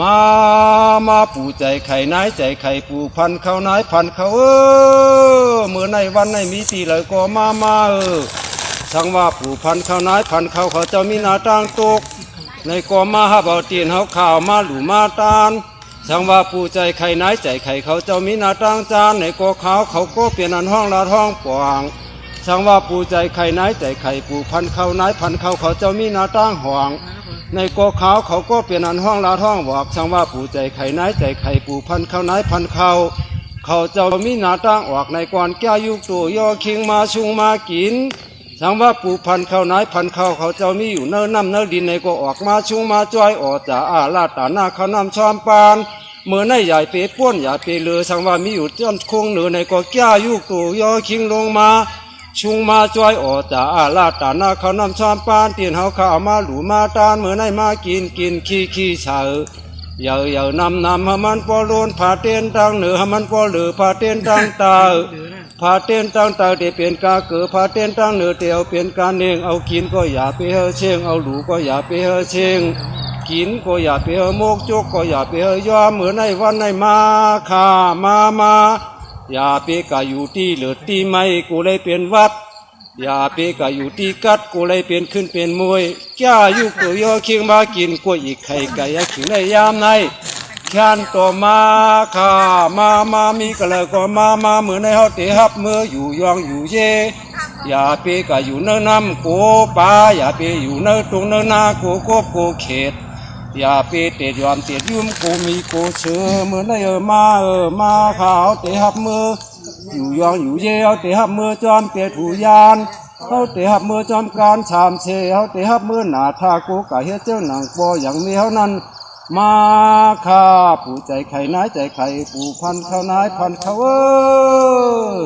มามาปู่ใจไข่นายใจไข่ปู่พันเขานายพันเขาเออเมื่อในวันในมีตีเลยก็มามาเออสังว่าปู่พันเขานายพันเขาเขาเจะมีนาต่างตก ในก็มาหาเบาเตียนเฮาข่าวมาหลูมาตานสังว่าปู่ใจไข่นายใจไข่เขาเจ้ามีนาต่างจานในก็ขาวเขาก็เปลี่ยนอันห้องลาห้องปวางสังว่าปู่ใจไข่นายใจไข่ปู่พันเขานายพันเขาเขาเจ้ามีนาต่างห่วง ในกอขาวเขาก็เปลี่ยนอันห้องลาท้องบอกช่างว่าปู่ใจไข่นายใจไข่ปู่พันเขานายพันเขาเขาเจ้ามีหนาตั้งออกในกวนแก้ยุกตัวย่อคิงมาชุงมากินช่างว่าปู่พันเขานายพันเขาเขาเจ้ามีอยู่เนื้อน้ำเนื้อดินในก็ออกมาชุงมาจ้อยออกจากอาลาดตาหน้าเขานำชอมปานเมื่อในใหญ่เปป้วนใหญ่เปเลือช่างว่ามีอยู่จนคงเหนือในก็แก้ยุกตัวย่อคิงลงมา ชุงมาจ้อยออจากอาลาตานาเขานำชามปานเตียนเฮาข้ามาหลูมาตานเมื่อไหนมากินกินขี้ขี้เฉาเยาเยานำนำให้มันปอโลนผาเตียนตังเหนือให้มันปอหลือผาเตียนตังตาผาเตียนตังตาเดเปลี่ยนกาเกิดผาเตียนตังเหนือเตียวเปลี่ยนการเองเอากินก็อย่าไปเฮเชงเอาหลูก็อย่าไปเฮเชงกินก็อย่าไปเฮโมกจกก็อย่าไปเฮอยอเหมือนในวันในมาข้ามามา อย่าไปกะอยู่ที่เหลือที่ไม่กูเลยเป็นวัด อย่าไปกะอยู่ที่กัดกูเลยเป็นขึ้นเป็นมวยจ้าอยู่กูยอเคียงมากินกูอีกไข่ไก่ยาขิงในยามในแค้นต่อมาข้ามามามีก็เลยก็มามาเหมือนในเฮาเตหับมืออยู่ยองอยู่เยอย่าไปกะอยู่เนื้อน้ำกูปลาอย่าไปอยู่เนื้อตรงเนื้อนากูกบกูเขต อย่าไปเตะยอมเตะยุ่มกูมีกูเชื่อเมือนในเออมาเออมาขาวเตะหับมืออยู่ยองอยู่เยเอาเตะหับมือจอมเตะถูยานเขาเตะหับมือจอมการชามเชเขาเตะหับมือหนาทากูกะเฮ็ดเจ้าหนังปออย่างมีเท่านั้นมาข้าผู้ใจไข่นายใจไข่ผู้พันเขานายพันเขาเออ